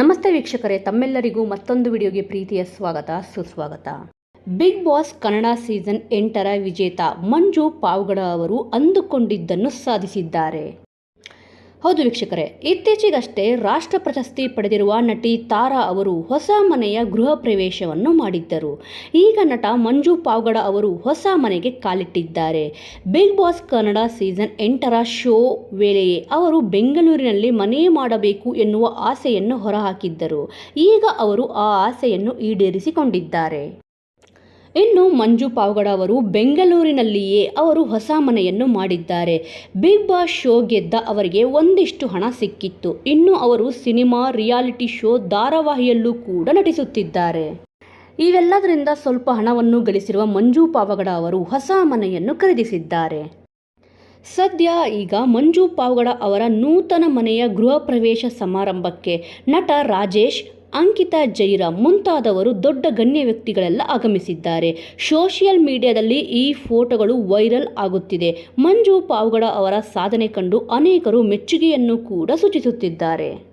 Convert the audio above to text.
ನಮಸ್ತೆ ವೀಕ್ಷಕರೇ, ತಮ್ಮೆಲ್ಲರಿಗೂ ಮತ್ತೊಂದು ವಿಡಿಯೋಗೆ ಪ್ರೀತಿಯ ಸ್ವಾಗತ, ಸುಸ್ವಾಗತ. ಬಿಗ್ ಬಾಸ್ ಕನ್ನಡ ಸೀಸನ್ ಎಂಟರ ವಿಜೇತ ಮಂಜು ಪಾವ್ಗಡ ಅವರು ಅಂದುಕೊಂಡಿದ್ದನ್ನು ಸಾಧಿಸಿದ್ದಾರೆ. ಹೌದು ವೀಕ್ಷಕರೇ, ಇತ್ತೀಚೆಗಷ್ಟೇ ರಾಷ್ಟ್ರ ಪ್ರಶಸ್ತಿ ಪಡೆದಿರುವ ನಟಿ ತಾರಾ ಅವರು ಹೊಸ ಮನೆಯ ಗೃಹ ಪ್ರವೇಶವನ್ನು ಮಾಡಿದ್ದರು. ಈಗ ನಟ ಮಂಜು ಪಾವಗಡ ಅವರು ಹೊಸ ಮನೆಗೆ ಕಾಲಿಟ್ಟಿದ್ದಾರೆ. ಬಿಗ್ ಬಾಸ್ ಕನ್ನಡ ಸೀಸನ್ ಎಂಟರ ಶೋ ವೇಳೆಯೇ ಅವರು ಬೆಂಗಳೂರಿನಲ್ಲಿ ಮನೆ ಮಾಡಬೇಕು ಎನ್ನುವ ಆಸೆಯನ್ನು ಹೊರಹಾಕಿದ್ದರು. ಈಗ ಅವರು ಆ ಆಸೆಯನ್ನು ಈಡೇರಿಸಿಕೊಂಡಿದ್ದಾರೆ. ಇನ್ನು ಮಂಜು ಪಾವಗಡ ಅವರು ಬೆಂಗಳೂರಿನಲ್ಲಿಯೇ ಅವರು ಹೊಸ ಮನೆಯನ್ನು ಮಾಡಿದ್ದಾರೆ. ಬಿಗ್ ಬಾಸ್ ಶೋ ಗೆದ್ದ ಅವರಿಗೆ ಒಂದಿಷ್ಟು ಹಣ ಸಿಕ್ಕಿತ್ತು. ಇನ್ನು ಅವರು ಸಿನಿಮಾ, ರಿಯಾಲಿಟಿ ಶೋ ಧಾರಾವಾಹಿಯಲ್ಲೂ ಕೂಡ ನಟಿಸುತ್ತಿದ್ದಾರೆ. ಇವೆಲ್ಲದರಿಂದ ಸ್ವಲ್ಪ ಹಣವನ್ನು ಗಳಿಸಿರುವ ಮಂಜು ಪಾವಗಡ ಅವರು ಹೊಸ ಮನೆಯನ್ನು ಖರೀದಿಸಿದ್ದಾರೆ. ಸದ್ಯ ಈಗ ಮಂಜು ಪಾವಗಡ ಅವರ ನೂತನ ಮನೆಯ ಗೃಹ ಪ್ರವೇಶ ಸಮಾರಂಭಕ್ಕೆ ನಟ ರಾಜೇಶ್ ಅಂಕಿತಾ ಜೈರಾಮ್ ಮುಂತಾದವರು ದೊಡ್ಡ ಗಣ್ಯ ವ್ಯಕ್ತಿಗಳೆಲ್ಲ ಆಗಮಿಸಿದ್ದಾರೆ. ಸೋಷಿಯಲ್ ಮೀಡಿಯಾದಲ್ಲಿ ಈ ಫೋಟೋಗಳು ವೈರಲ್ ಆಗುತ್ತಿದೆ. ಮಂಜು ಪಾವಗಡ ಅವರ ಸಾಧನೆ ಕಂಡು ಅನೇಕರು ಮೆಚ್ಚುಗೆಯನ್ನು ಕೂಡ ಸೂಚಿಸುತ್ತಿದ್ದಾರೆ.